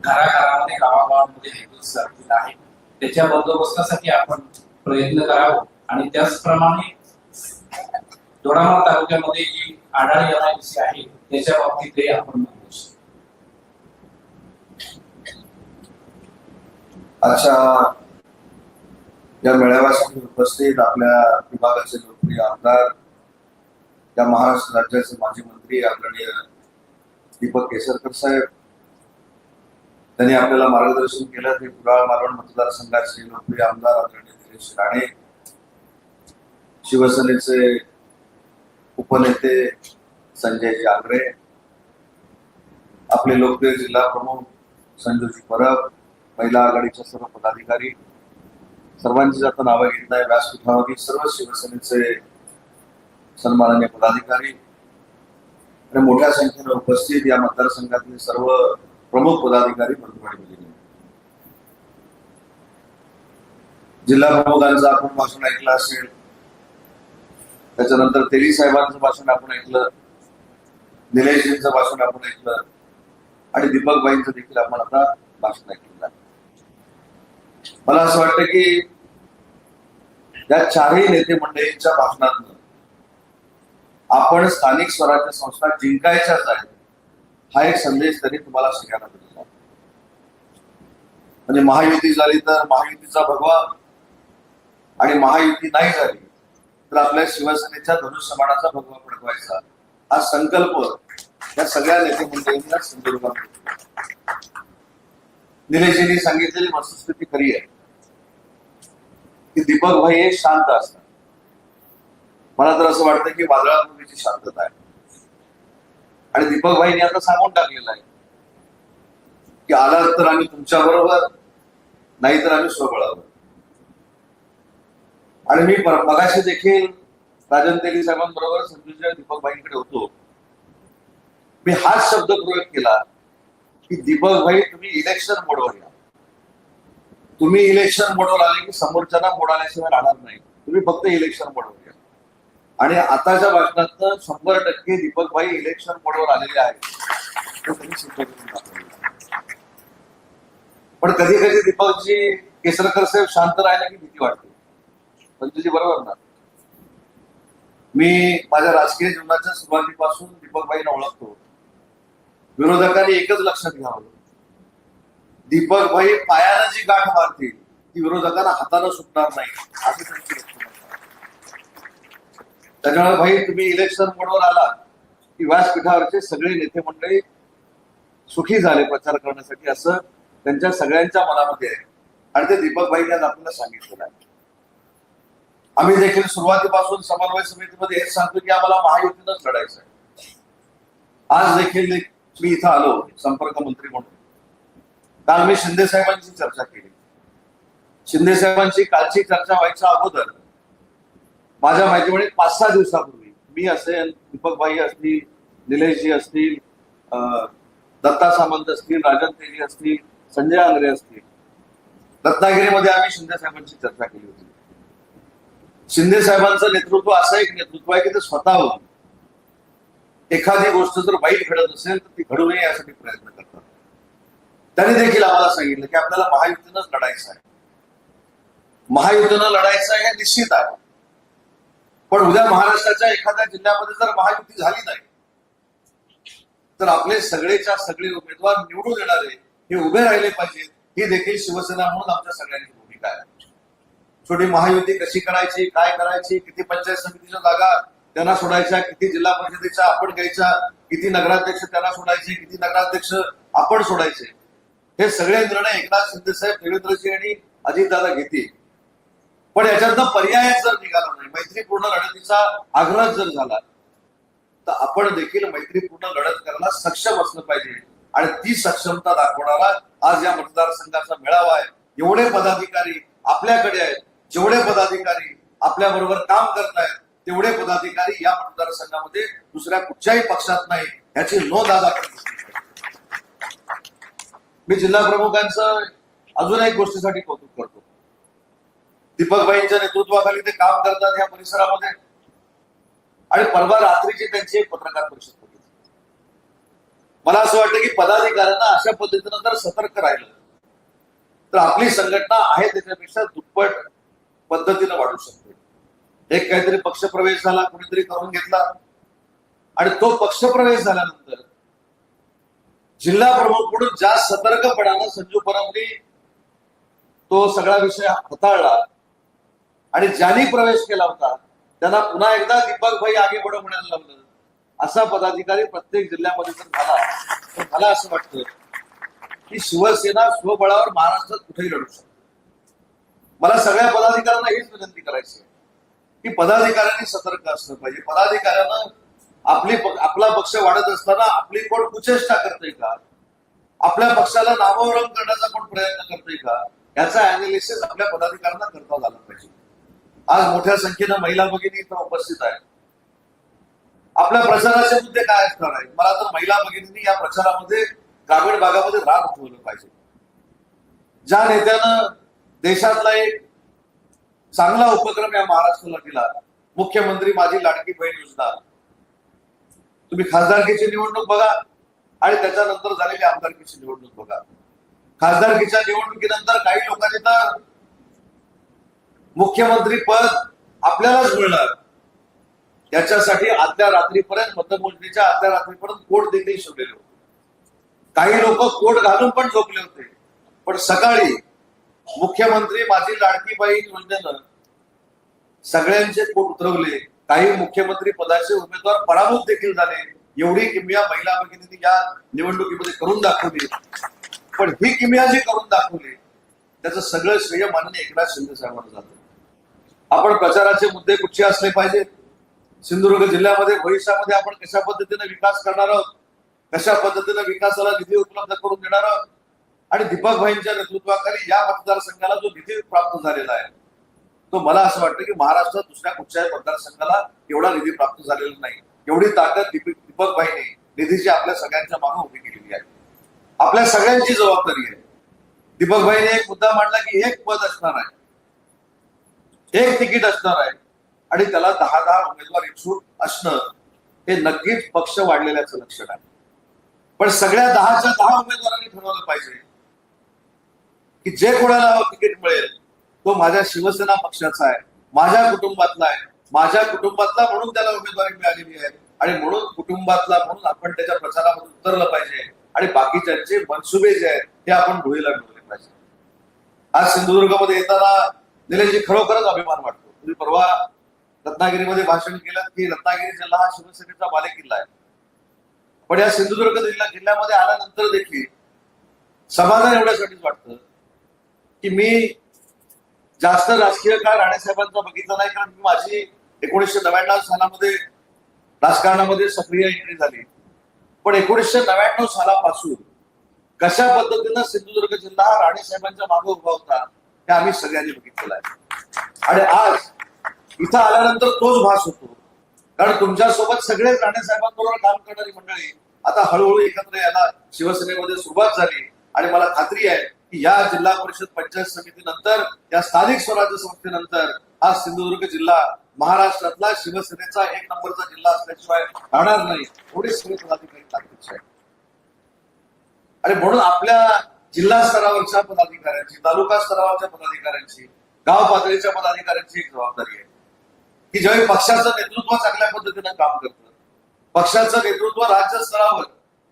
घराघरामध्ये गावागावांमध्ये हे सरतील आहे त्याच्या बंदोबस्तासाठी आपण प्रयत्न करावं. आणि त्याचप्रमाणे दोडामार्ग तालुक्यामध्ये जी आढाळी एमआयडीसी आहे त्याच्या बाबतीतही आपण म्हणू शकतो. आजच्या या मेळाव्यासाठी उपस्थित आपल्या विभागाचे लोकप्रिय आमदार या महाराष्ट्र राज्याचे माजी मंत्री आदरणीय दीपक केसरकर साहेब त्यांनी आपल्याला मार्गदर्शन केलं. ते कुडाळ मालवण मतदारसंघाचे लोकप्रिय आमदार आदरणीय दिनेश राणे शिवसेनेचे उपनेते संजय जागरे आपले लोकप्रिय जिल्हा प्रमुख संजूजी परब महिला आघाडीच्या सर्व पदाधिकारी सर्वांची आता नावं घेत आहे व्यासपीठावरील सर्व शिवसेनेचे सन्माननीय पदाधिकारी आणि मोठ्या संख्येने उपस्थित या मतदारसंघातले सर्व प्रमुख पदाधिकारी बंधू जिल्हा प्रमुखांचं आपण भाषण ऐकलं असेल त्याच्यानंतर तेली साहेबांचं भाषण आपण ऐकलं निलेशजींचं भाषण आपण ऐकलं आणि दीपकबाईंचं देखील आपण आता भाषण ऐकलेलं आहे. मला असं वाटतं की या चारही नेते मंडळींच्या भाषणातून आपण स्थानिक स्वराज्य संस्था जिंकायच्याच आहेत. हा एक संदेश त्यांनी तुम्हाला सगळ्यांना दिलेला म्हणजे महायुती झाली तर महायुतीचा भगवा आणि महायुती नाही झाली तर आपल्या शिवसेनेच्या धनुष्यबाणाचा भगवा फडकवायचा हा संकल्प या सगळ्या नेते मंडळींनी या संदर्भात निलेशजींनी सांगितलेली वस्तुस्थिती खरी आहे. की दीपक भाई हे शांत असतात. मला तर असं वाटतं की वादळापूर्वीची शांतता आहे. आणि दीपकभाईंनी आता सांगून टाकलेलं आहे. की आला तर आम्ही तुमच्या बरोबर नाही तर आम्ही स्वबळावर. आणि मी मगाशी देखील राजन तेली साहेबांबरोबर संजूच्या दीपक भाईंकडे होतो. मी हाच शब्द प्रयोग केला की दीपक भाई तुम्ही इलेक्शन मोडवर या. तुम्ही इलेक्शन मोडवर आले की समोरच्यांना मोड आल्याशिवाय राहणार नाही. तुम्ही फक्त इलेक्शन मोडवर या. आणि आताच्या भाषणात शंभर टक्के दीपकभाई इलेक्शन मोडवर आलेले आहेत. पण कधी कधी दीपकजी केसरकर साहेब शांत राहिले की भीती वाटते? पण तुझी बरोबर ना? मी माझ्या राजकीय जीवनाच्या सुरुवातीपासून दीपकबाईंना ओळखतो. विरोधकांनी एकच लक्षात घ्यावं. दीपकभाई पायाला पायानं जी गाठ मारतील ती विरोधकांना हाताला सुटणार नाही असं त्यांची त्याच्यामुळे भाई तुम्ही इलेक्शन मोडवर आला की व्यासपीठावरचे सगळे नेते मंडळी सुखी झाले प्रचार करण्यासाठी असं त्यांच्या सगळ्यांच्या मनामध्ये आहे. आणि ते दीपक भाईंनी आज आपल्याला सांगितलेलं आहे. आम्ही देखील सुरुवातीपासून समन्वय समितीमध्ये हेच सांगतो की आम्हाला महायुतीनंच लढायचं आहे आज देखील मी इथं आलो संपर्क मंत्री म्हणून. काल मी शिंदे साहेबांची चर्चा केली. शिंदे साहेबांची कालची चर्चा व्हायच्या अगोदर माझ्या माहितीमुळे पाच सहा दिवसापूर्वी मी असेल दीपक भाई असतील निलेशजी असतील अं, दत्ता सामंत असतील राजन तेजी असतील संजय आंग्रे असतील रत्नागिरीमध्ये आम्ही शिंदे साहेबांची चर्चा केली होती. शिंदे साहेबांचं नेतृत्व असं एक नेतृत्व आहे की ते स्वतःहून एखादी गोष्ट जर वाईट घडत असेल तर ती घडू नये यासाठी प्रयत्न करतात. त्यांनी देखील आम्हाला सांगितलं की आपल्याला महायुतीनंच लढायचं आहे. महायुतीनं लढायचं आहे हे निश्चित आहे. पण उद्या महाराष्ट्राच्या एखाद्या जिल्ह्यामध्ये जर महायुती झाली नाही तर आपले सगळेच्या सगळे उमेदवार निवडून येणारे हे उभे राहिले पाहिजेत. ही देखील शिवसेना म्हणून आमच्या सगळ्यांची भूमिका आहे. छोटी महायुती कशी करायची काय करायची किती पंचायत समितीच्या जागा त्यांना सोडायच्या किती जिल्हा परिषदेच्या आपण घ्यायच्या किती नगराध्यक्ष त्यांना सोडायचे किती नगराध्यक्ष आपण सोडायचे. हे सगळे निर्णय एकनाथ शिंदे साहेब देवेंद्रजी आणि अजितदादा घेतील. पण याच्यातनं पर्याय जर निघाला नाही मैत्रीपूर्ण लढतीचा आग्रह जर झाला तर आपण देखील मैत्रीपूर्ण लढत करायला सक्षम असलं पाहिजे. आणि ती सक्षमता दाखवणारा आज या मतदारसंघाचा मेळावा आहे. एवढे पदाधिकारी आपल्याकडे आहेत जेवढे पदाधिकारी आपल्या बरोबर काम करत आहेत तेवढे पदाधिकारी या मतदारसंघामध्ये दुसऱ्या कुठच्याही पक्षात नाही याची नोंद आज आपण मी जिल्हा प्रमुखांचं अजून एक गोष्टीसाठी कौतुक करतो. दीपकबाईंच्या नेतृत्वाखाली ते काम करतात या परिसरामध्ये. आणि परवा रात्रीची त्यांची एक पत्रकार परिषद होती. मला असं वाटतं की पदाधिकाऱ्यांना अशा पद्धतीनं जर सतर्क राहिलं तर आपली संघटना आहे त्याच्यापेक्षा दुप्पट पद्धतीनं वाढू शकते. एक काहीतरी पक्षप्रवेश झाला कोणीतरी करून घेतला. आणि तो पक्षप्रवेश झाल्यानंतर जिल्हा प्रमुख म्हणून ज्या सतर्कपणानं संजू परबनी तो सगळा विषय हाताळला आणि ज्यांनी प्रवेश केला होता त्यांना पुन्हा एकदा दीपक भाई आगे पुढे म्हणायला लावलं असा पदाधिकारी प्रत्येक जिल्ह्यामध्ये जर झाला तर मला असं वाटतं की शिवसेना स्वबळावर महाराष्ट्रात कुठेही लढू शकते मला सगळ्या पदाधिकाऱ्यांना हीच विनंती करायची आहे की पदाधिकाऱ्यांनी सतर्क असलं पाहिजे. पदाधिकाऱ्यांना आपली आपला पक्ष वाढत असताना आपली कोण कुचेष्टा करते का? आपल्या पक्षाला नामोहरम करण्याचा कोण प्रयत्न करतोय का? याचा अनालिसिस आपल्या पदाधिकाऱ्यांना करता झाला पाहिजे. आज मोठ्या संख्येनं महिला भगिनी इथं उपस्थित आहेत. आपल्या प्रचाराचे मुद्दे काय असणार आहेत? मला तर महिला भगिनींनी या प्रचारामध्ये ग्रामीण भागामध्ये राग उठवलं पाहिजे. ज्या नेत्यानं देशातला एक चांगला उपक्रम या महाराष्ट्राला दिला मुख्यमंत्री माझी लाडकी बहीण योजना. तुम्ही खासदारकीची निवडणूक बघा आणि त्याच्यानंतर झालेली आमदारकीची निवडणूक बघा. खासदारकीच्या निवडणुकीनंतर काही लोकांनी तर मुख्यमंत्री पद आपल्यालाच मिळणार. याच्यासाठी आदल्या रात्रीपर्यंत मतमोजणीच्या आदल्या रात्रीपर्यंत कोट देखील शिवलेले होते. काही लोक कोट घालून पण झोपले होते. पण सकाळी मुख्यमंत्री माझी लाडकीबाई योजनेनं सगळ्यांचे कोट उतरवले. काही मुख्यमंत्री पदाचे उमेदवार पराभूत देखील झाले. एवढी किमया महिला भगिनींनी या निवडणुकीमध्ये करून दाखवली. पण ही किमया जी करून दाखवली त्याचं सगळं श्रेय माननीय एकनाथ शिंदे साहेबांना जातं. आपण प्रचाराचे मुद्दे कुठचे असले पाहिजेत? सिंधुदुर्ग जिल्ह्यामध्ये भविष्यामध्ये आपण कशा पद्धतीने विकास करणार आहोत? कशा पद्धतीने विकासाला निधी उपलब्ध करून देणार आहोत? आणि दीपक भाईंच्या नेतृत्वाखाली या मतदारसंघाला जो निधी प्राप्त झालेला आहे तो मला असं वाटतं की महाराष्ट्रात दुसऱ्या कुठच्याही मतदारसंघाला एवढा निधी प्राप्त झालेला नाही. एवढी ताकद दीपक भाईने निधीची आपल्या सगळ्यांच्या मागे उभी केलेली आहे. आपल्या सगळ्यांची जबाबदारी आहे. दीपक भाईने एक मुद्दा मांडला की एक पद असणार आहे. एक तिकीट असणार आहे. आणि त्याला दहा दहा उमेदवार इच्छुक असणं हे नक्कीच पक्ष वाढलेल्याचं लक्षण आहे. पण सगळ्या दहाच्या दहा उमेदवारांनी ठरवलं पाहिजे की जे कोणाला तिकीट मिळेल तो माझ्या शिवसेना पक्षाचा आहे माझ्या कुटुंबातला आहे. माझ्या कुटुंबातला म्हणून त्याला उमेदवारी मिळालेली आहे. आणि म्हणून कुटुंबातला म्हणून आपण त्याच्या प्रचारामध्ये उतरलं पाहिजे. आणि बाकीच्यांचे मनसुबे जे आहेत ते आपण धुळीला ठेवले पाहिजे. आज सिंधुदुर्गमध्ये येताना निलेशजी खरोखरच अभिमान वाटतो. तुम्ही परवा रत्नागिरीमध्ये भाषण केलं की रत्नागिरी जिल्हा हा शिवसेनेचा बालेकिल्ला आहे. पण या सिंधुदुर्ग जिल्हा जिल्ह्यामध्ये आल्यानंतर देखील समाधान एवढ्यासाठीच वाटतं की मी जास्त राजकीय काळ राणेसाहेबांचा बघितला नाही कारण मी माझी एकोणीसशे नव्याण्णव सालामध्ये राजकारणामध्ये सक्रिय एंट्री झाली. पण एकोणीसशे नव्याण्णव सालापासून कशा पद्धतीनं सिंधुदुर्ग जिल्हा हा राणेसाहेबांच्या मागे उभा होता हे आम्ही सगळ्यांनी बघितलेलं आहे. आणि आज इथं आल्यानंतर तोच भास होतो. कारण तुमच्यासोबत सगळेच राणेसाहेबांबरोबर काम करणारी मंडळी आता हळूहळू एकत्र यायला शिवसेनेमध्ये सुरुवात झाली. आणि मला खात्री आहे की या जिल्हा परिषद पंचायत समितीनंतर या स्थानिक स्वराज्य संस्थेनंतर हा सिंधुदुर्ग जिल्हा महाराष्ट्रातला शिवसेनेचा एक नंबरचा जिल्हा असल्याशिवाय राहणार नाही थोडी सगळे पदाधिकारी ताकदीचे आणि म्हणून आपल्या जिल्हा स्तरावरच्या पदाधिकाऱ्यांची तालुका स्तरावरच्या पदाधिकाऱ्यांची गाव पातळीच्या पदाधिकाऱ्यांची एक जबाबदारी आहे. की ज्यावेळी पक्षाचं नेतृत्व चांगल्या पद्धतीनं काम करतं पक्षाचं नेतृत्व राज्य स्तरावर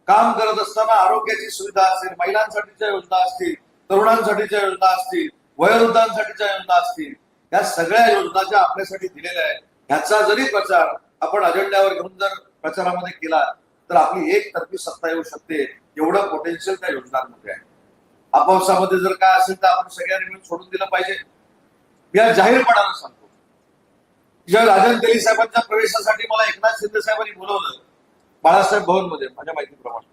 काम करत असताना आरोग्याची सुविधा असेल महिलांसाठीच्या योजना असतील तरुणांसाठीच्या योजना असतील वयोवृद्धांसाठीच्या योजना असतील या सगळ्या योजना ज्या आपल्यासाठी दिलेल्या आहेत ह्याचा जरी प्रचार आपण अजेंड्यावर घेऊन जर प्रचारामध्ये केला तर आपली एक तर्फी सत्ता येऊ शकते एवढं पोटेन्शियल त्या योजनांमध्ये आहे. आपापसामध्ये जर काय असेल तर आपण सगळ्यांनी मिळून सोडून दिलं पाहिजे. मी आज जाहीरपणानं सांगतो. ज्या राजन तेली साहेबांच्या प्रवेशासाठी मला एकनाथ शिंदे साहेबांनी बोलवलं बाळासाहेब भवनमध्ये माझ्या माहितीप्रमाणे.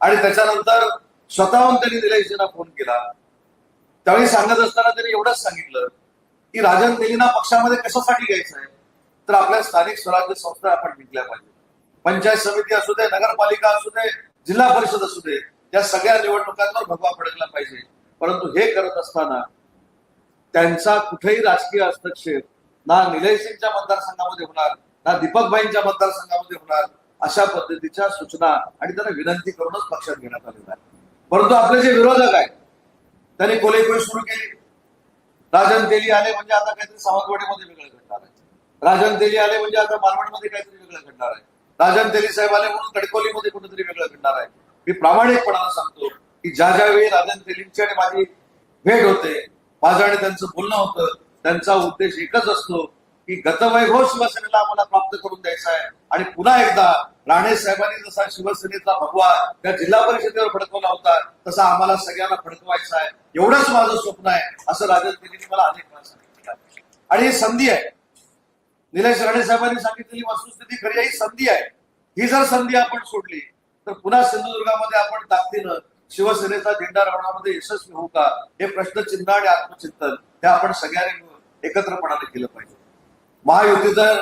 आणि त्याच्यानंतर स्वतःहून त्यांनी निलेशजींना फोन केला. त्यावेळी सांगत असताना त्यांनी एवढंच सांगितलं की राजन तेलींना पक्षामध्ये कशासाठी घ्यायचं आहे तर आपल्या स्थानिक स्वराज्य संस्था आपण जिंकल्या पाहिजे पंचायत समिती असू दे नगरपालिका असू दे जिल्हा परिषद असू दे त्या सगळ्या निवडणुकांवर भगवा फडकला पाहिजे. परंतु हे करत असताना त्यांचा कुठेही राजकीय हस्तक्षेप ना निलेश सिंगच्या मतदारसंघामध्ये होणार ना दीपकबाईंच्या मतदारसंघामध्ये होणार अशा पद्धतीच्या सूचना आणि त्यांना विनंती करूनच पक्षात घेण्यात आलेला आहे. परंतु आपले जे विरोधक आहेत त्यांनी कोलेकोळी सुरू केली. राजन तेली आले म्हणजे आता काहीतरी सावंतवाडीमध्ये वेगळं घडणार आहे. राजन तेली आले म्हणजे आता मालवणमध्ये काहीतरी वेगळं घडणार आहे. राजन तेली साहेब आले म्हणून कडकोलीमध्ये कुठेतरी वेगळं घडणार आहे. मी प्रामाणिकपणानं सांगतो की ज्या ज्या वेळी राजन तेलींची आणि माझी भेट होते माझं आणि त्यांचं बोलणं होतं त्यांचा उद्देश एकच असतो की गतवैभव हो शिवसेनेला आम्हाला प्राप्त करून द्यायचा आहे. आणि पुन्हा एकदा राणे साहेबांनी जसा शिवसेनेचा भगवा त्या जिल्हा परिषदेवर फडकवला होता तसा आम्हाला सगळ्यांना फडकवायचा आहे. एवढंच माझं स्वप्न आहे असं राजन तेलींनी मला अनेक वेळा सांगितलं. आणि ही संधी आहे. निलेश राणे साहेबांनी सांगितलेली वस्तुस्थिती खरी आहे, ही संधी आहे. ही जर संधी आपण सोडली तर पुन्हा सिंधुदुर्गामध्ये आपण ताकदीनं शिवसेनेचा झेंडा रावणामध्ये यशस्वी होऊ का हे प्रश्नचिन्ह आणि आत्मचिंतन हे आपण सगळ्यांनी मिळून एकत्रपणाने केलं पाहिजे. महायुती तर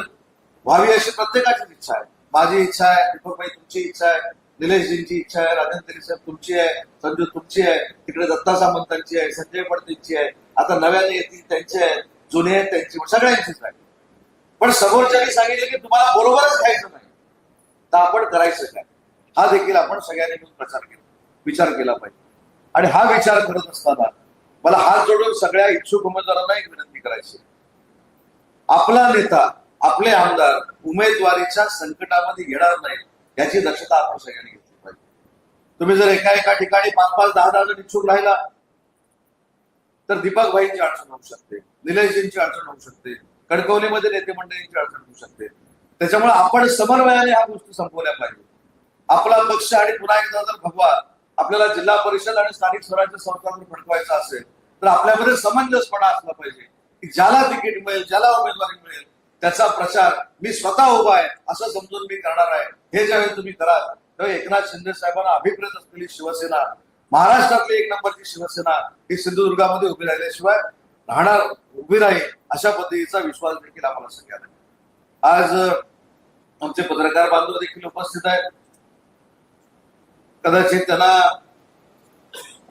व्हावी अशी प्रत्येकाचीच इच्छा आहे. माझी इच्छा आहे दीपकबाई तुमची इच्छा आहे निलेशजींची इच्छा आहे राजन साहेब तुमची आहे संजू तुमची आहे तिकडे दत्ता सामंतांची आहे संजय पडतेंची आहे आता नव्याने येतील त्यांची आहे जुने आहेत त्यांची सगळ्यांचीच आहे. पण समोरच्यानी सांगितले की तुम्हाला बरोबरच घ्यायचं नाही. तर आपण करायचं काय? हा देखील आपण सगळ्यांनी मिळून प्रचार केला विचार केला पाहिजे. आणि हा विचार करत असताना मला हात जोडून सगळ्या इच्छुक उमेदवारांना एक विनंती करायची आपला नेता आपले आमदार उमेदवारीच्या संकटामध्ये येणार नाही याची दक्षता आपण सगळ्यांनी घेतली पाहिजे. तुम्ही जर एका एका ठिकाणी पाच पाच दहा दहा जण इच्छुक राहिला तर दीपक भाईंची अडचण होऊ शकते निलेशजींची अडचण होऊ शकते कणकवलीमध्ये नेते मंडळींची अडचण होऊ शकते. त्याच्यामुळे आपण समन्वयाने ह्या गोष्टी संपवल्या पाहिजे आपला पक्ष आणि पुन्हा एकदा जर भगवा आपल्याला जिल्हा परिषद आणि स्थानिक स्वराज्य संस्थांवर फडकवायचा असेल तर आपल्यामध्ये समंजसपणा असला पाहिजे. की ज्याला तिकीट मिळेल ज्याला उमेदवारी मिळेल त्याचा प्रचार मी स्वतः उभा आहे असं समजून मी करणार आहे. हे ज्यावेळी तुम्ही कराल तेव्हा एकनाथ शिंदे साहेबांना अभिप्रेत असलेली शिवसेना महाराष्ट्रातली एक नंबरची शिवसेना ही सिंधुदुर्गामध्ये उभी राहिल्याशिवाय राहणार उभी राहील अशा पद्धतीचा विश्वास देखील आम्हाला सगळ्यांना आहे. आज आमचे पत्रकार बांधव देखील उपस्थित आहेत. कदाचित त्यांना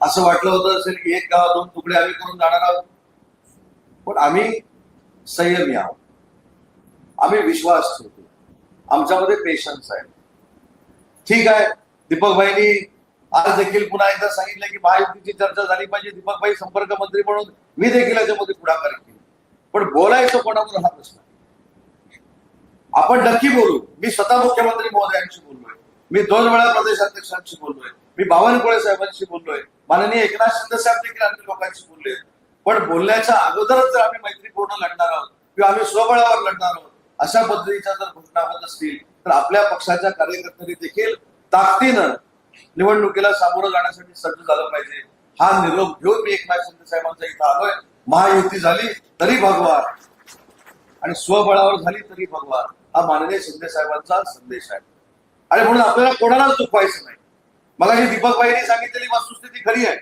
असं वाटलं होतं असेल की एक गाव दोन तुकडे आम्ही करून जाणार आहोत. पण आम्ही संयमी आहोत. आम्ही विश्वास ठेवतो. आमच्यामध्ये पेशन्स आहे. ठीक आहे दीपकभाईनी आज देखील पुन्हा एकदा सांगितलं की महायुतीची चर्चा झाली पाहिजे. दीपकभाई संपर्क मंत्री म्हणून मी देखील याच्यामध्ये पुढाकार केली पण बोलायचं कोणावर हा प्रश्न आपण नक्की बोलू. मी स्वतः मुख्यमंत्री महोदयांशी बोलू. मी दोन वेळा प्रदेशाध्यक्षांशी बोललोय. मी बावनकुळे साहेबांशी बोललोय. माननीय एकनाथ शिंदे साहेब देखील अन्य लोकांशी बोलले. पण बोलण्याच्या अगोदरच जर आम्ही मैत्रीपूर्ण लढणार आहोत किंवा आम्ही स्वबळावर लढणार आहोत अशा पद्धतीच्या जर घोषणा होत असतील तर आपल्या पक्षाच्या कार्यकर्त्यांनी देखील ताकदीनं निवडणुकीला सामोरं जाण्यासाठी सज्ज झालं पाहिजे. हा निरोप घेऊन मी एकनाथ शिंदे साहेबांचा इथं आलोय. महायुती झाली तरी भगवा आणि स्वबळावर झाली तरी भगवा हा माननीय शिंदे साहेबांचा संदेश आहे. आणि म्हणून आपल्याला कोणालाच दुखवायचं नाही. मला ही दीपकबाईंनी सांगितलेली वस्तुस्थिती खरी आहे.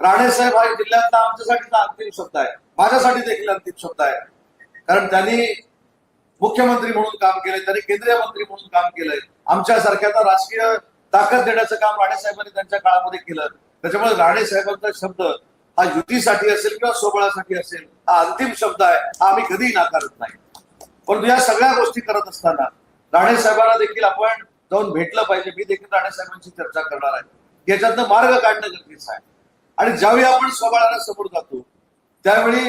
राणे साहेब हा जिल्ह्यातला आमच्यासाठीचा अंतिम शब्द आहे. माझ्यासाठी देखील अंतिम शब्द आहे. कारण त्यांनी मुख्यमंत्री म्हणून काम केलंय त्यांनी केंद्रीय मंत्री म्हणून काम केलंय. आमच्यासारख्यांना राजकीय ताकद देण्याचं काम राणे साहेबांनी त्यांच्या काळामध्ये केलं. त्याच्यामुळे राणे साहेबांचा शब्द हा युतीसाठी असेल किंवा सोबळासाठी असेल हा अंतिम शब्द आहे. हा आम्ही कधीही नाकारत नाही. परंतु या सगळ्या गोष्टी करत असताना राणे साहेबांना देखील आपण जाऊन भेटलं पाहिजे. मी देखील राणे साहेबांशी चर्चा करणार आहे. याच्यातनं मार्ग काढणं गरजेचं आहे. आणि ज्यावेळी आपण स्वबळाला समोर जातो त्यावेळी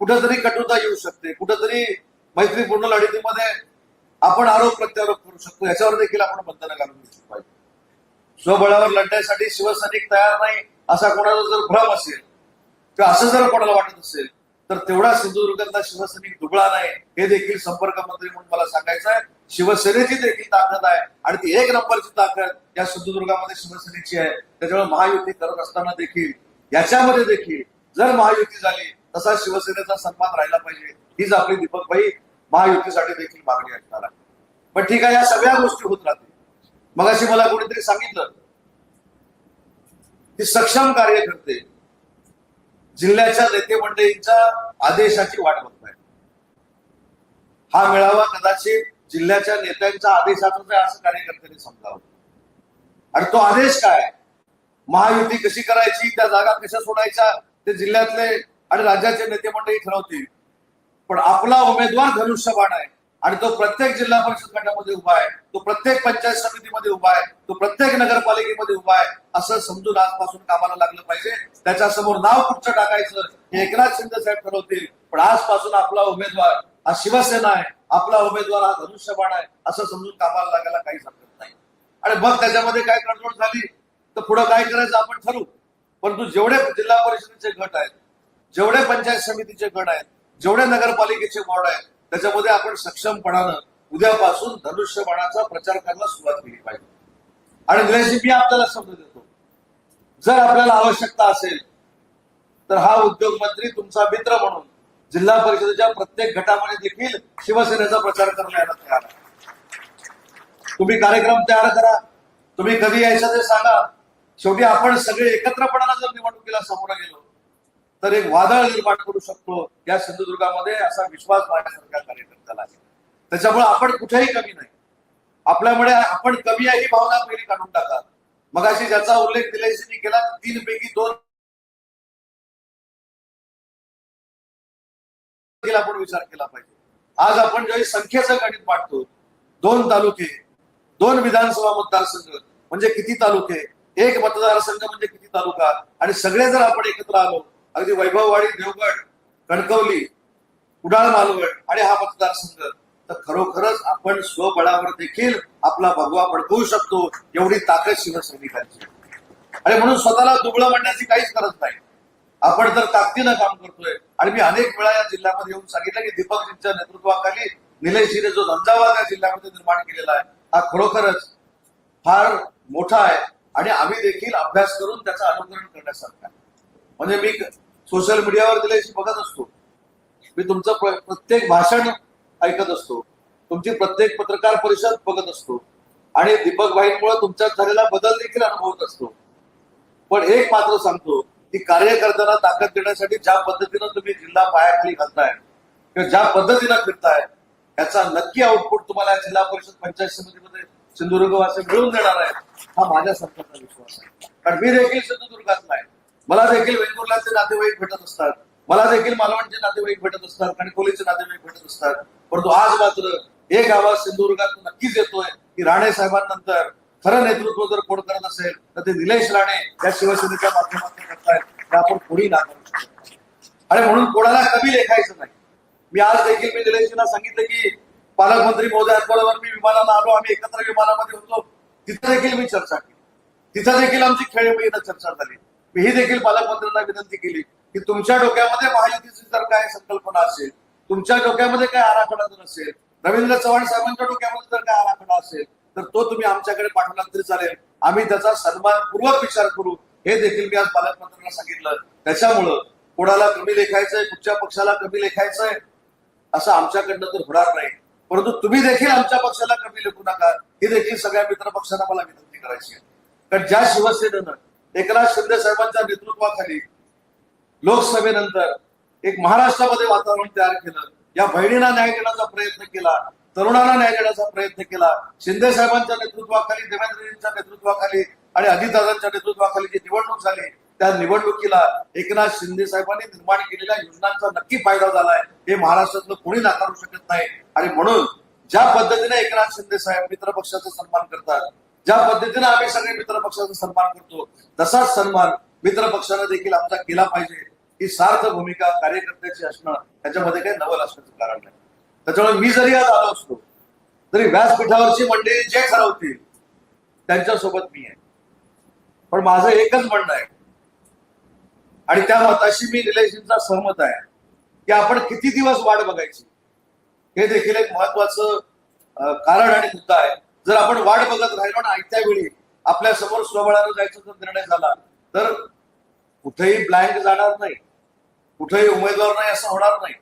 कुठंतरी कटुता येऊ शकते. कुठंतरी मैत्रीपूर्ण लढतीमध्ये आपण आरोप प्रत्यारोप करू शकतो. याच्यावर देखील आपण बंधनं घालून घेतली पाहिजे. स्वबळावर लढण्यासाठी शिवसैनिक तयार नाही असा कोणाचा जर भ्रम असेल किंवा असं जर कोणाला वाटत असेल तर तेवढा सिंधुदुर्गातला शिवसैनिक दुबळा नाही. हे देखील संपर्क मंत्री म्हणून मला सांगायचं आहे. शिवसेनेची देखील ताकद आहे. आणि ती एक नंबरची ताकद या सिंधुदुर्गामध्ये शिवसेनेची आहे. त्याच्यामुळे महायुती करत असताना देखील याच्यामध्ये देखील जर महायुती झाली तसा शिवसेनेचा सन्मान राहिला पाहिजे. हीच आपली दीपकभाई महायुतीसाठी देखील मागणी असणार आहे. पण ठीक आहे या सगळ्या गोष्टी होत राहतील. मग अशी मला कोणीतरी सांगितलं की सक्षम कार्यकर्ते जिल्ह्याच्या नेते मंडळींच्या आदेशाची वाट आहे हा मेळावा कदाचित जिल्ह्याच्या नेत्यांच्या आदेशातून असं कार्यकर्त्यांनी समजावं. आणि तो आदेश काय? महायुती कशी करायची? त्या जागा कशा सोडायच्या? ते जिल्ह्यातले आणि राज्याचे नेते मंडळी ठरवतील. पण आपला उमेदवार धनुष्यबाण आहे. आणि तो प्रत्येक जिल्हा परिषद गटामध्ये उभा आहे तो प्रत्येक पंचायत समितीमध्ये उभा आहे तो प्रत्येक नगरपालिकेमध्ये उभा आहे असं समजून आजपासून कामाला लागलं पाहिजे. त्याच्यासमोर नाव कुठचं टाकायचं हे एकनाथ शिंदे साहेब ठरवतील. पण आजपासून आपला उमेदवार हा शिवसेना आहे आपला उमेदवार हा धनुष्यबाण आहे असं समजून कामाला लागायला काहीच हरकत नाही. आणि मग त्याच्यामध्ये काय कडजोड झाली तर पुढे काय करायचं आपण ठरवू. परंतु जेवढे जिल्हा परिषदेचे गट आहेत जेवढे पंचायत समितीचे गट आहेत जेवढे नगरपालिकेचे वॉर्ड आहेत त्याच्यामध्ये आपण सक्षमपणानं उद्यापासून धनुष्यबाणाचा प्रचार करायला सुरुवात केली पाहिजे. आणि निलेशजी मी आपल्याला शब्द देतो. जर आपल्याला आवश्यकता असेल तर हा उद्योग मंत्री तुमचा मित्र म्हणून जिल्हा परिषदेच्या प्रत्येक गटामध्ये देखील शिवसेनेचा प्रचार करण्याला तयार तुम्ही कार्यक्रम तयार करा. तुम्ही कधी यायचं ते सांगा. शेवटी आपण सगळे एकत्रपणाला जर निवडणुकीला समोर गेलो तर एक वादळ निर्माण करू शकतो या सिंधुदुर्गामध्ये असा विश्वास सरकार कार्यकर्त्याला आहे. त्याच्यामुळे आपण कुठेही कमी नाही. आपल्यामुळे आपण कमी आहे ही भावना फेरी काढून टाका. मगाशी ज्याचा उल्लेख दिलेशी केला तीन पैकी दोन आपण विचार केला पाहिजे. आज आपण ज्यावेळी संख्येचं गणित मांडतो दोन तालुके दोन विधानसभा मतदारसंघ म्हणजे किती तालुके? एक मतदारसंघ म्हणजे किती तालुका? आणि सगळे जर आपण एकत्र आलो अगदी वैभववाडी देवगड कणकवली कुडाळ मालवण आणि हा मतदारसंघ. तर खरोखरच आपण स्वबळावर देखील आपला भगवा पडकवू शकतो एवढी ताकद शिवसैनिकांची. आणि म्हणून स्वतःला दुबळं म्हणण्याची काहीच गरज नाही. आपण तर ताकदीनं काम करतोय. आणि मी अनेक वेळा या जिल्ह्यामध्ये येऊन सांगितलं की दीपकजींच्या नेतृत्वाखाली निलेशजीने जो धंदावाद या जिल्ह्यामध्ये निर्माण केलेला आहे हा खरोखरच फार मोठा आहे. आणि आम्ही देखील अभ्यास करून त्याचा अनुकरण करण्यासारखं आहे. म्हणजे मी सोशल मीडियावर दिल्याशी बघत असतो. मी तुमचं प्रत्येक भाषण ऐकत असतो. तुमची प्रत्येक पत्रकार परिषद बघत असतो. आणि दीपक भाईंमुळे तुमच्यात झालेला बदल देखील अनुभवत असतो. पण एक मात्र सांगतो की कार्यकर्त्यांना ताकद देण्यासाठी ज्या पद्धतीनं तुम्ही जिल्हा पायाखाली घालताय किंवा ज्या पद्धतीनं फिरताय याचा नक्की आउटपुट तुम्हाला जिल्हा परिषद पंचायत समितीमध्ये सिंधुदुर्गवासी मिळून देणार आहे हा माझ्या सरकारचा विश्वास आहे. कारण मी देखील सिंधुदुर्गातला आहे. मला देखील वेंगुर्ल्याचे नातेवाईक भेटत असतात. मला देखील मालवणचे नातेवाईक भेटत असतात कणकोलीचे नातेवाईक भेटत असतात. परंतु आज मात्र एक आवाज सिंधुदुर्गात नक्कीच येतोय की राणे साहेबांनंतर खरं नेतृत्व जर कोण करत असेल तर ते निलेश राणे या शिवसेनेच्या माध्यमातून करतायत. ते आपण कोणी नाकारू शकतो आणि म्हणून कोणाला कमी लेखायचं नाही. मी आज देखील मी निलेशजींना सांगितलं की पालकमंत्री महोदयांबरोबर मी विमानाला आलो आम्ही एकत्र विमानामध्ये होतो. तिथं देखील मी चर्चा केली. तिथं देखील आमची खेळीमेळीनं चर्चा झाली. ही देखील पालकमंत्र्यांना विनंती केली की तुमच्या डोक्यामध्ये महायुतीची जर काय संकल्पना असेल तुमच्या डोक्यामध्ये काय आराखडा जर असेल रवींद्र चव्हाण साहेबांच्या डोक्यामध्ये जर काय आराखडा असेल तर तो तुम्ही आमच्याकडे पाठवला तरी चालेल. आम्ही त्याचा सन्मानपूर्वक विचार करू. हे देखील मी आज पालकमंत्र्यांना सांगितलं. त्याच्यामुळं कोणाला कमी लेखायचंय कुठच्या पक्षाला कमी लेखायचंय असं आमच्याकडनं तर होणार नाही. परंतु तुम्ही देखील आमच्या पक्षाला कमी लेखू नका. ही देखील सगळ्या मित्र पक्षांना मला विनंती करायची आहे. कारण ज्या शिवसेनेनं एकनाथ शिंदे साहेबांच्या नेतृत्वाखाली लोकसभेनंतर एक महाराष्ट्रामध्ये वातावरण तयार केलं. या बहिणींना न्याय देण्याचा प्रयत्न केला तरुणांना न्याय देण्याचा प्रयत्न केला. शिंदे साहेबांच्या नेतृत्वाखाली देवेंद्रजींच्या नेतृत्वाखाली आणि अजितदादांच्या नेतृत्वाखाली जी निवडणूक झाली त्या निवडणुकीला एकनाथ शिंदे साहेबांनी निर्माण केलेल्या योजनांचा नक्की फायदा झालाय हे महाराष्ट्रातलं कोणी नाकारू शकत नाही. आणि म्हणून ज्या पद्धतीने एकनाथ शिंदे साहेब मित्र पक्षाचा सन्मान करतात ज्या पद्धतीने आम्ही सगळे मित्र पक्षाचा सन्मान करतो तसाच सन्मान मित्र पक्षानं देखील आमचा केला पाहिजे. ही सार्थ भूमिका कार्यकर्त्याची असणं त्याच्यामध्ये काही नवल असण्याचं कारण नाही. त्याच्यामुळे मी जरी आज आलो असतो तरी व्यासपीठावरची मंडळी जे ठरवतील त्यांच्यासोबत मी आहे. पण माझं एकच म्हणणं आहे आणि त्या मताशी मी रिलेशनचा सहमत आहे की आपण किती दिवस वाट बघायची? हे देखील एक महत्वाचं कारण आणि मुद्दा आहे. जर आपण वाट बघत राहिलो ना आयत्या वेळी आपल्यासमोर स्वबळानं जायचा जर निर्णय झाला तर कुठेही ब्लँक जाणार नाही. कुठेही उमेदवार नाही असं होणार नाही.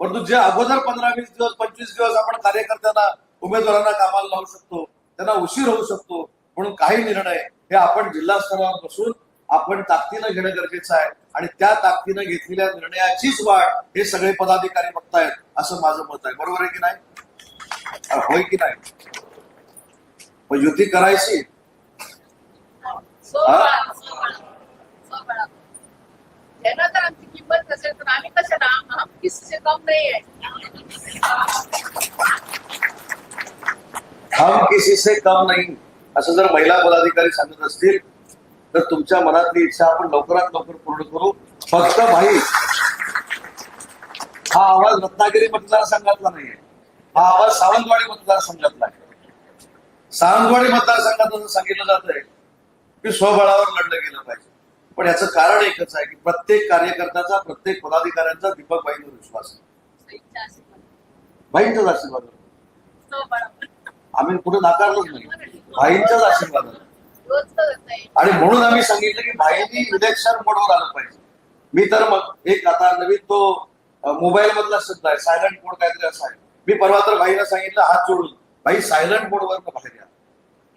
परंतु जे अगोदर पंधरा वीस दिवस पंचवीस दिवस आपण कार्यकर्त्यांना उमेदवारांना कामाला लावू शकतो त्यांना उशीर होऊ शकतो म्हणून काही निर्णय हे आपण जिल्हा स्तरावर बसून आपण ताकदीनं घेणं गरजेचं आहे. आणि त्या ताकदीनं घेतलेल्या निर्णयाचीच वाट हे सगळे पदाधिकारी बघतायत असं माझं मत आहे. बरोबर आहे की नाही? होय की नाही? मग युती करायची? किंमत नसेल तर आम्ही कशाला हम किससे कम नाही आहे. हम किसी से कम नाही. असं जर महिला पदाधिकारी सांगत असतील तर तुमच्या मनातली इच्छा आपण लवकरात लवकर पूर्ण करू. फक्त भाई हा आवाज रत्नागिरी मतदारसंघातला नाहीये. हा आवाज सावंतवाडी मतदारसंघातला आहे. सावंतवाडी मतदारसंघात सांगितलं जात आहे की स्वबळावर लढलं गेलं पाहिजे. पण याचं कारण एकच आहे की प्रत्येक कार्यकर्त्याचा प्रत्येक पदाधिकाऱ्यांचा दीपक भाईंवर विश्वास आहे. आशीर्वाद. भाईंचाच आशीर्वाद आम्ही कुठे नाकारलोच नाही. भाईंचाच आशीर्वाद आणि म्हणून आम्ही सांगितलं की भाईंनी इलेक्शन मोडवर आलं पाहिजे. मी तर मग एक आता नवीन तो मोबाईल मधला शब्द आहे. सायलंट मोड काहीतरी असा आहे. मी परवा तर भाईला सांगितलं हात जोडून. भाई सायलंट बोर्डवर बाहेर या.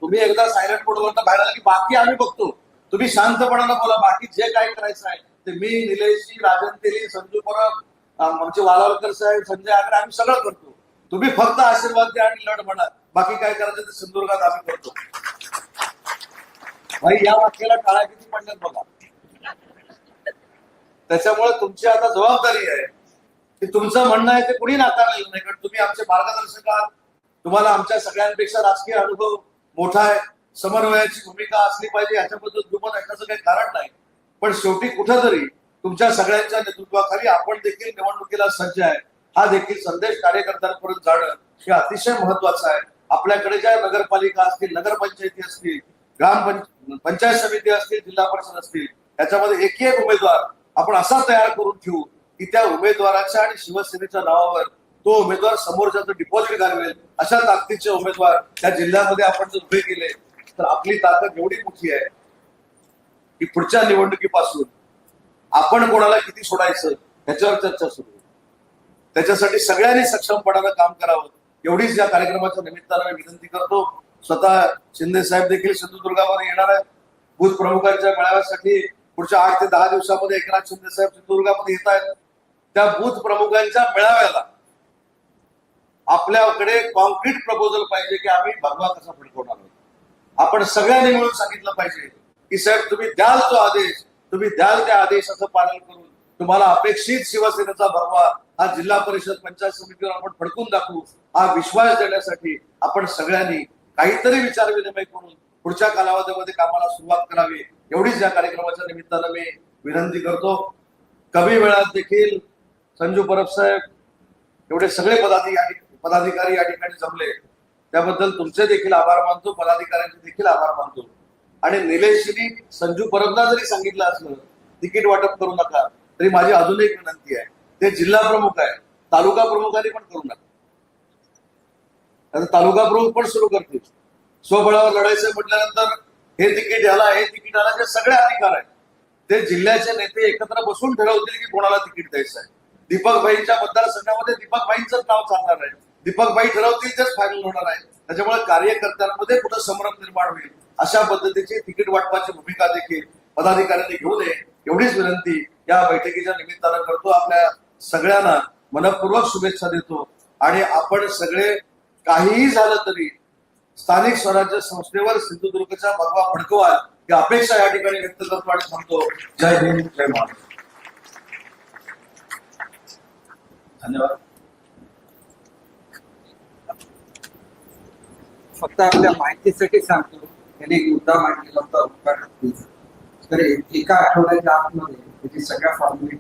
तुम्ही एकदा सायलंट बोर्डवर बाहेर आला की बाकी आम्ही बघतो. तुम्ही शांतपणानं बोला बाकी जे काय करायचं आहे ते मी निलेशजी राजन तेली संजू परब आमचे वालावलकर साहेब संजय आगरे आम्ही सगळं करतो. तुम्ही फक्त आशीर्वाद द्या आणि लढ म्हणा. बाकी काय करायचं ते सिंधुदुर्गात आम्ही करतो. भाई या वाक्याला टाळा किती पडल्यात बघा. त्याच्यामुळे तुमची आता जबाबदारी आहे. की तुमचं म्हणणं आहे ते कुणी नाकारलेलं नाही कारण तुम्ही आमचे मार्गदर्शक आहात. तुम्हाला आमच्या सगळ्यांपेक्षा राजकीय अनुभव मोठा आहे. समन्वयाची भूमिका असली पाहिजे याच्याबद्दल दुमत ऐकण्याचं काही कारण नाही. पण शेवटी कुठेतरी तुमच्या सगळ्यांच्या नेतृत्वाखाली आपण देखील निवडणुकीला सज्ज आहे. हा देखील संदेश कार्यकर्त्यांपर्यंत जाणं हे अतिशय महत्वाचं आहे. आपल्याकडे ज्या नगरपालिका असतील नगरपंचायती असतील ग्राम पंचायत समिती असतील जिल्हा परिषद असतील याच्यामध्ये एक एक उमेदवार आपण असा तयार करून ठेवू की त्या उमेदवाराच्या आणि शिवसेनेच्या नावावर तो उमेदवार समोरच्याचं डिपॉझिट घालवेल. अशा ताकदीचे उमेदवार त्या जिल्ह्यामध्ये आपण जर उभे केले तर आपली ताकद एवढी मोठी आहे की पुढच्या निवडणुकीपासून आपण कोणाला किती सोडायचं ह्याच्यावर चर्चा सुरू त्याच्यासाठी सगळ्यांनी सक्षमपणानं काम करावं. एवढीच या कार्यक्रमाच्या निमित्तानं मी विनंती करतो. स्वतः शिंदे साहेब देखील सिंधुदुर्गावर येणार आहेत. बूथ प्रमुखांच्या मेळाव्यासाठी पुढच्या आठ ते दहा दिवसामध्ये एकनाथ शिंदे साहेब सिंधुदुर्गामध्ये येत आहेत. त्या बूथ प्रमुखांच्या मेळाव्याला आपल्याकडे कॉन्क्रीट प्रपोजल पाहिजे की आम्ही भगवा कसा फडकवणार आहोत. आपण सगळ्यांनी मिळून सांगितलं पाहिजे की साहेब तुम्ही द्याल तो आदेश तुम्ही द्याल त्या आदेशाचं पालन करून तुम्हाला अपेक्षित शिवसेनेचा भरवा हा जिल्हा परिषद पंचायत समितीवर आपण फडकून दाखवू हा विश्वास देण्यासाठी आपण सगळ्यांनी काहीतरी विचार विनिमय करून पुढच्या कालावधीमध्ये कामाला सुरुवात करावी. एवढीच या कार्यक्रमाच्या निमित्तानं मी विनंती करतो. कमी वेळात देखील संजू परब साहेब एवढे सगळे पदाधिकारी पदाधिकारी या ठिकाणी जमले. त्याबद्दल तुमचे देखील आभार मानतो पदाधिकाऱ्यांचे देखील आभार मानतो. आणि निलेशनी संजू परबला जरी सांगितलं असलं तिकीट वाटप करू नका तरी माझी अजून एक विनंती आहे. ते जिल्हा प्रमुख आहे. तालुका प्रमुखांनी पण करू नका. आता तालुका प्रमुख पण सुरू करतील. स्वबळावर लढायचं म्हटल्यानंतर हे तिकीट याला हे तिकीट आला जे सगळे अधिकार आहेत ते जिल्ह्याचे नेते एकत्र बसून ठरवतील की कोणाला तिकीट द्यायचं आहे. दीपक भाईंच्या मतदारसंघामध्ये दीपक भाईंचंच नाव चालणार आहे. दीपक भाई ठरवतील तेच फायनल होणार आहे. त्याच्यामुळे कार्यकर्त्यांमध्ये कुठं संभ्रम निर्माण होईल. अशा पद्धतीची तिकीट वाटपाची भूमिका देखील पदाधिकाऱ्यांनी घेऊ नये. एवढीच विनंती या बैठकीच्या निमित्तानं करतो. आपल्या सगळ्यांना मनपूर्वक शुभेच्छा देतो. आणि आपण सगळे काहीही झालं तरी स्थानिक स्वराज्य संस्थेवर सिंधुदुर्गचा भगवा फडकवा ही अपेक्षा या ठिकाणी व्यक्त करतो आणि सांगतो जय हिंद जय महाराष्ट्र. धन्यवाद. फक्त आपल्या माहितीसाठी सांगतो. त्यांनी एक मुद्दा मांडलेला होता उपकारात तर एका आठवड्याच्या आतमध्ये त्याची सगळ्या फॉर्मॅलिटी